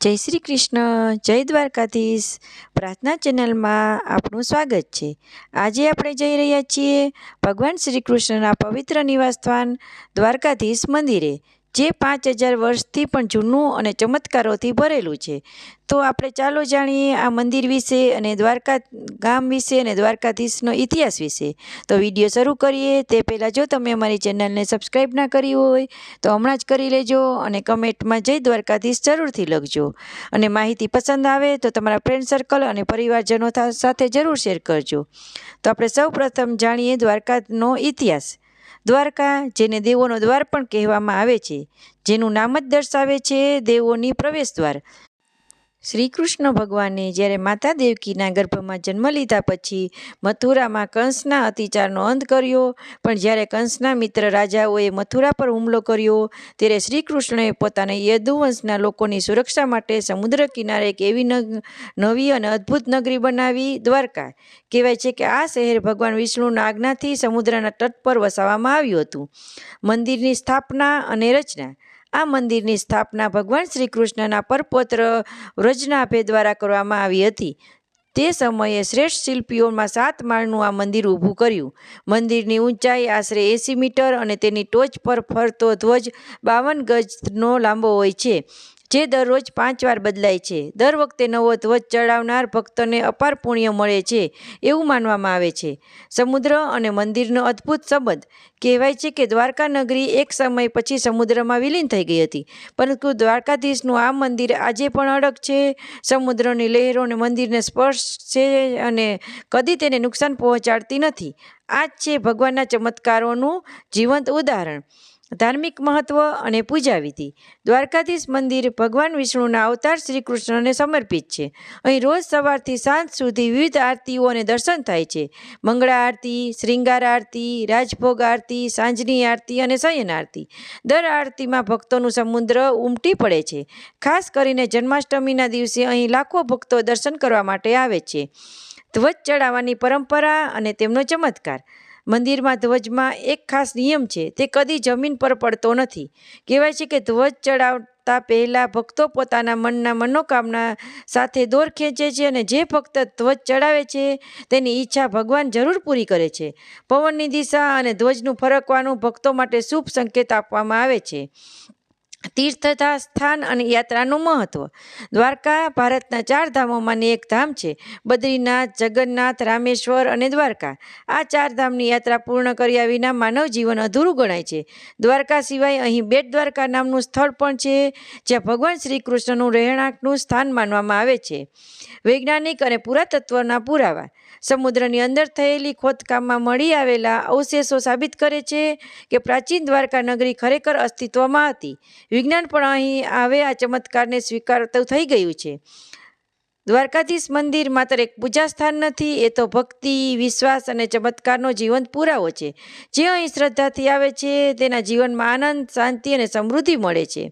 જય શ્રી કૃષ્ણ, જય દ્વારકાધીશ. પ્રાર્થના ચેનલમાં આપનું સ્વાગત છે. આજે આપણે જઈ રહ્યા છીએ ભગવાન શ્રી કૃષ્ણના પવિત્ર નિવાસસ્થાન દ્વારકાધીશ મંદિરે જે પાંચ હજાર વર્ષથી પણ જૂનું અને ચમત્કારોથી ભરેલું છે. તો આપણે ચાલો જાણીએ આ મંદિર વિશે અને દ્વારકા ગામ વિશે અને દ્વારકાધીશનો ઇતિહાસ વિશે. તો વીડિયો શરૂ કરીએ. તે પહેલાં જો તમે અમારી ચેનલને સબસ્ક્રાઈબ ના કરી હોય, તો હમણાં જ કરી લેજો અને કમેન્ટમાં જય દ્વારકાધીશ જરૂરથી લખજો. અને માહિતી પસંદ આવે તો તમારા ફ્રેન્ડ સર્કલ અને પરિવારજનો સાથે જરૂર શેર કરજો. તો આપણે સૌ પ્રથમ જાણીએ દ્વારકાનો ઇતિહાસ. દ્વારકા, જેને દેવોનો દ્વાર પણ કહેવામાં આવે છે. જેનું નામ જ દર્શાવે છે દેવોની પ્રવેશ દ્વાર. શ્રી કૃષ્ણ ભગવાને જ્યારે માતા દેવકીના ગર્ભમાં જન્મ લીધા પછી મથુરામાં કંસના અતિચારનો અંત કર્યો, પણ જ્યારે કંસના મિત્ર રાજાઓએ મથુરા પર હુમલો કર્યો, ત્યારે શ્રી કૃષ્ણએ પોતાના યદુવંશના લોકોની સુરક્ષા માટે સમુદ્ર કિનારે એક એવી નવી અને અદ્ભુત નગરી બનાવી દ્વારકા. કહેવાય છે કે આ શહેર ભગવાન વિષ્ણુના આજ્ઞાથી સમુદ્રના તટ પર વસાવવામાં આવ્યું હતું. મંદિરની સ્થાપના અને રચના. આ મંદિરની સ્થાપના ભગવાન શ્રી કૃષ્ણના પરપોત્ર વ્રજનાભે દ્વારા કરવામાં આવી હતી. તે સમયે શ્રેષ્ઠ શિલ્પીઓમાં સાત માળનું આ મંદિર ઊભું કર્યું. મંદિરની ઊંચાઈ આશરે એંસી મીટર અને તેની ટોચ પર ફરતો ધ્વજ બાવન ગજનો લાંબો હોય છે. જે દરરોજ પાંચ વાર બદલાય છે. દર વખતે નવો ધ્વજ ચડાવનાર ભક્તોને અપાર પુણ્ય મળે છે એવું માનવામાં આવે છે. સમુદ્ર અને મંદિરનો અદ્ભુત સંબંધ. કહેવાય છે કે દ્વારકા નગરી એક સમય પછી સમુદ્રમાં વિલીન થઈ ગઈ હતી. પરંતુ દ્વારકાધીશનું આ મંદિર આજે પણ અડગ છે. સમુદ્રની લહેરોને મંદિરને સ્પર્શ છે અને કદી તેને નુકસાન પહોંચાડતી નથી. આ જ છે ભગવાનના ચમત્કારોનું જીવંત ઉદાહરણ. ધાર્મિક મહત્વ અને પૂજા વિધિ. દ્વારકાધીશ મંદિર ભગવાન વિષ્ણુના અવતાર શ્રી કૃષ્ણને સમર્પિત છે. અહીં રોજ સવારથી સાંજ સુધી વિવિધ આરતીઓ અને દર્શન થાય છે. મંગળા આરતી શ્રૃંગાર આરતી, રાજભોગ આરતી, સાંજની આરતી અને શયન આરતી. દર આરતીમાં ભક્તોનું સમુદ્ર ઉમટી પડે છે. ખાસ કરીને જન્માષ્ટમીના દિવસે અહીં લાખો ભક્તો દર્શન કરવા માટે આવે છે. ધ્વજ ચડાવવાની પરંપરા અને તેમનો ચમત્કાર. મંદિરમાં ધ્વજમાં એક ખાસ નિયમ છે, તે કદી જમીન પર પડતો નથી. કહેવાય છે કે ધ્વજ ચડાવતા પહેલાં ભક્તો પોતાના મનના મનોકામના સાથે દોર ખેંચે છે અને જે ભક્ત ધ્વજ ચડાવે છે, તેની ઈચ્છા ભગવાન જરૂર પૂરી કરે છે. પવનની દિશા અને ધ્વજનું ફરકવાનું ભક્તો માટે શુભ સંકેત આપવામાં આવે છે. તીર્થતા સ્થાન અને યાત્રાનું મહત્વ. દ્વારકા ભારતના ચાર ધામોમાંની એક ધામ છે. બદ્રીનાથ, જગન્નાથ, રામેશ્વર અને દ્વારકા. આ ચાર ધામની યાત્રા પૂર્ણ કર્યા વિના માનવ જીવન અધૂરું ગણાય છે. દ્વારકા સિવાય અહીં બેટ દ્વારકા નામનું સ્થળ પણ છે, જ્યાં ભગવાન શ્રી કૃષ્ણનું રહેણાંકનું સ્થાન માનવામાં આવે છે. વૈજ્ઞાનિક અને પુરાતત્વના પુરાવા. સમુદ્રની અંદર થયેલી ખોદકામમાં મળી આવેલા અવશેષો સાબિત કરે છે કે પ્રાચીન દ્વારકા નગરી ખરેખર અસ્તિત્વમાં હતી. વિજ્ઞાન પણ અહીં આવે આ ચમત્કારને સ્વીકારતું થઈ ગયું છે. દ્વારકાધીશ મંદિર માત્ર એક પૂજા સ્થાન નથી, એ તો ભક્તિ, વિશ્વાસ અને ચમત્કારનો જીવંત પુરાવો છે. જે અહીં શ્રદ્ધાથી આવે છે, તેના જીવનમાં આનંદ, શાંતિ અને સમૃદ્ધિ મળે છે.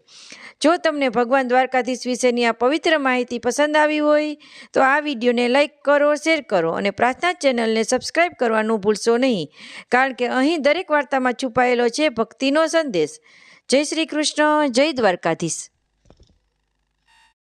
જો તમને ભગવાન દ્વારકાધીશ વિશેની આ પવિત્ર માહિતી પસંદ આવી હોય, તો આ વિડીયોને લાઇક કરો, શેર કરો અને પ્રાર્થના ચેનલને સબસ્ક્રાઇબ કરવાનું ભૂલશો નહીં, કારણ કે અહીં દરેક વાર્તામાં છુપાયેલો છે ભક્તિનો સંદેશ. જય શ્રી કૃષ્ણ, જય દ્વારકાધીશ.